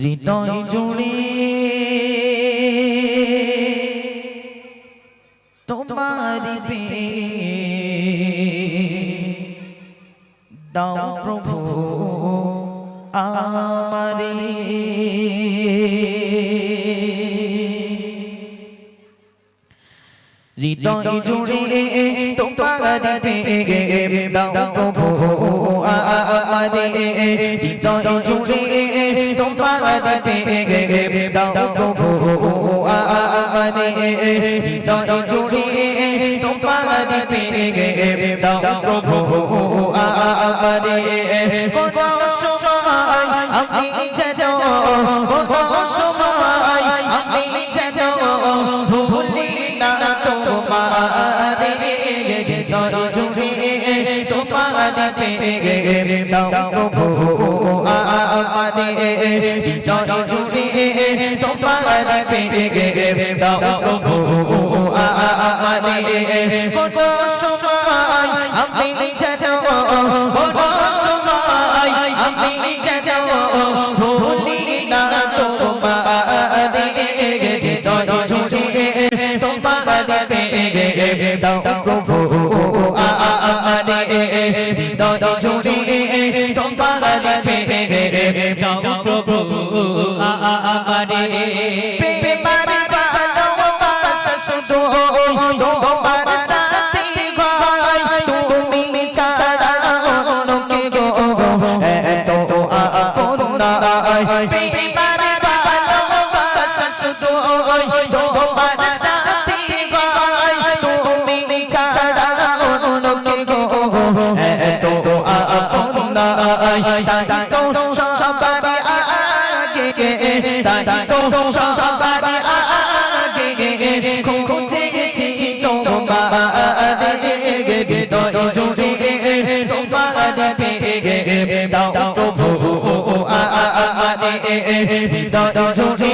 হৃদয় জুড়ে। তোমার পে দাও প্রভু আমারে। হৃদয় জুড়ে তোমার পে দাও প্রভু আমারে হৃদয় জুড়ে তোমার পে দাও প্রভু আমারে হৃদয় জুড়ে তোমার পে দাও প্রভু আমারে কোন সময় আমি যেন কোন সময় আমি যেন ভুলি না তোমারে হৃদয় জুড়ে তোমার পে দাও প্রভু আমারে হৃদয় জুড়ে তোমার পে দাও প্রভু আমারে কোন সময় আমি প্রেমার ভালোবাসা শুধু তোমার সাথে হয় তুমি ছাড়া অন্য কে গো এত আপন নাই প্রেমার ভালোবাসা শুধু তোমার সাথে হয় তুমি ছাড়া অন্য কে গো এত আপন নাই তাই তো আগে তাই তো সবার আগে খুঁজেছি তোমারে হৃদয় জুড়ে তোমার পেগে দাও প্রভু আমারে হৃদয় জুড়ে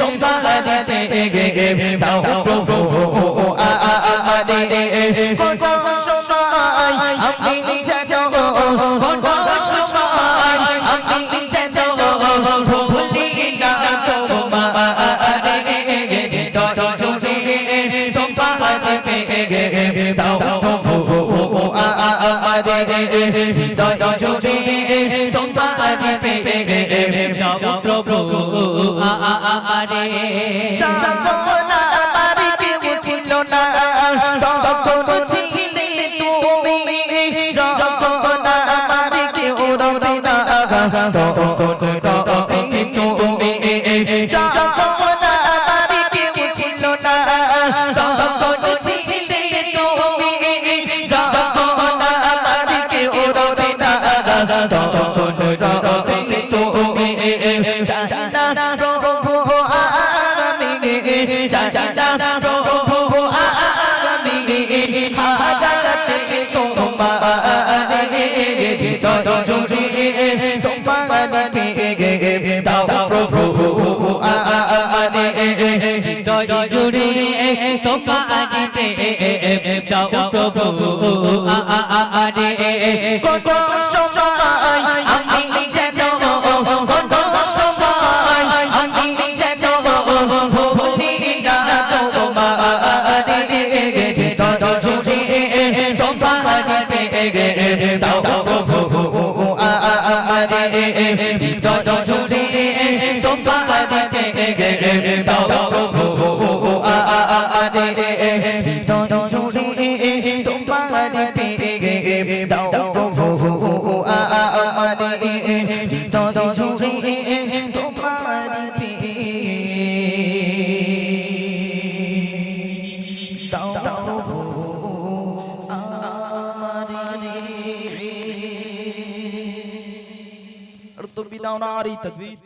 তোমার পেগে দাও প্রভু আমারে কোন সময় হৃদয় জুড়ে তোমার দাও প্রভু আমারে চাচনা আমার ছিল না তখন ছিলে তুমি যখন আমার কেউ রবে না তখন রবে তুমি যখন আমার কেউ ছিল না হৃদয় জুড়ে তোমার পেগে দাও প্রভু আমারে হৃদয় জুড়ে তোমার পেগে দাও প্রভু আমারে কোন সময় আমি হৃদয় জুড়ে তোমার পেগে দাও প্রভু আমারে হৃদয় জুড়ে তোমার পেগে দাও প্রভু আমারে হৃদয় জুড়ে দাও না আর এই তকবীর